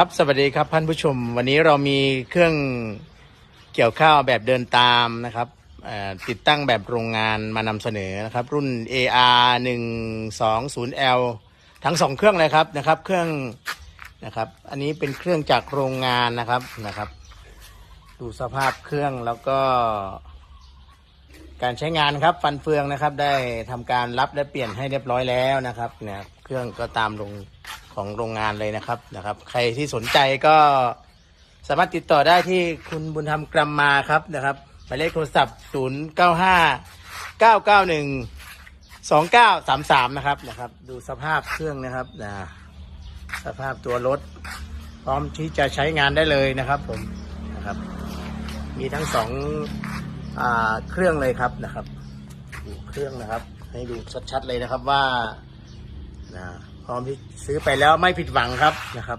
ครับสวัสดีครับท่านผู้ชม วันนี้เรามีเครื่องเกี่ยวข้าวแบบเดินตามนะครับติดตั้งแบบโรงงานมานำเสนอนะครับ รุ่น AR 1 2 0 L ทั้งสองเครื่องเลยครับนะครับ เครื่องนะครับ อันนี้เป็นเครื่องจากโรงงานนะครับนะครับ ดูสภาพเครื่องแล้วก็ การใช้งานครับฟันเฟืองนะครับ ได้ทำการรับและเปลี่ยนให้เรียบร้อยแล้วนะครับเนี่ยเครื่องก็ตามลง ของโรงงานเลยนะครับนะครับ ใครที่สนใจก็สามารถติดต่อได้ที่คุณบุญธรรมกรัมมาครับนะครับหมายเลขโทรศัพท์ 0 9 5 9 9 1 2 9 3 3 นะครับนะครับ ดูสภาพเครื่องนะครับนะสภาพตัวรถ พร้อมที่จะใช้งานได้เลยนะครับ ผมนะครับ มีทั้งสองอ่าเครื่องเลยครับนะครับดูเครื่องนะครับ ให้ดูชัดๆเลยนะครับว่านะ พร้อมที่ซื้อไปแล้วไม่ผิดหวังครับนะครับ